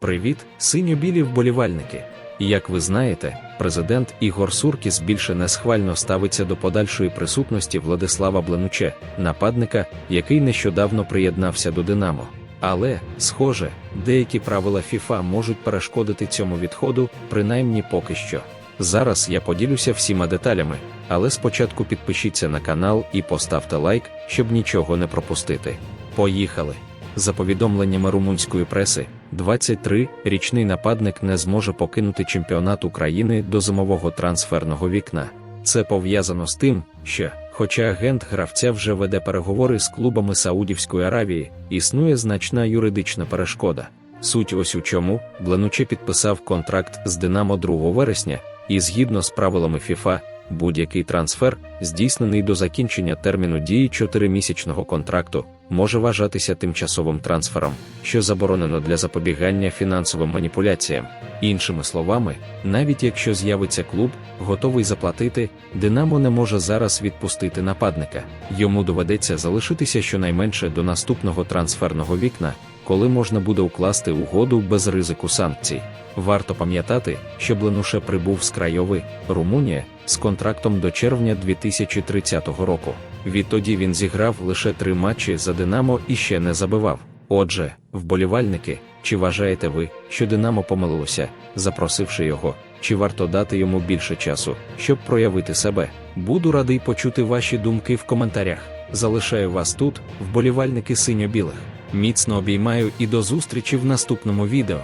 Привіт, синьо-білі вболівальники! Як ви знаєте, президент Ігор Суркіс більше не схвально ставиться до подальшої присутності Владислава Бленуче, нападника, який нещодавно приєднався до Динамо. Але, схоже, деякі правила ФІФА можуть перешкодити цьому відходу, принаймні поки що. Зараз я поділюся всіма деталями, але спочатку підпишіться на канал і поставте лайк, щоб нічого не пропустити. Поїхали! За повідомленнями румунської преси, 23-річний нападник не зможе покинути чемпіонат України до зимового трансферного вікна. Це пов'язано з тим, що, хоча агент гравця вже веде переговори з клубами Саудівської Аравії, існує значна юридична перешкода. Суть ось у чому Бленуче підписав контракт з Динамо 2 вересня, і згідно з правилами ФІФА, будь-який трансфер, здійснений до закінчення терміну дії 4-місячного контракту, може вважатися тимчасовим трансфером, що заборонено для запобігання фінансовим маніпуляціям. Іншими словами, навіть якщо з'явиться клуб, готовий заплатити, Динамо не може зараз відпустити нападника. Йому доведеться залишитися щонайменше до наступного трансферного вікна, коли можна буде укласти угоду без ризику санкцій. Варто пам'ятати, що Бленуше прибув з Крайови, Румунія, з контрактом до червня 2030 року. Відтоді він зіграв лише три матчі за Динамо і ще не забивав. Отже, вболівальники, чи вважаєте ви, що Динамо помилилося, запросивши його, чи варто дати йому більше часу, щоб проявити себе? Буду радий почути ваші думки в коментарях. Залишаю вас тут, вболівальники синьо-білих. Міцно обіймаю і до зустрічі в наступному відео.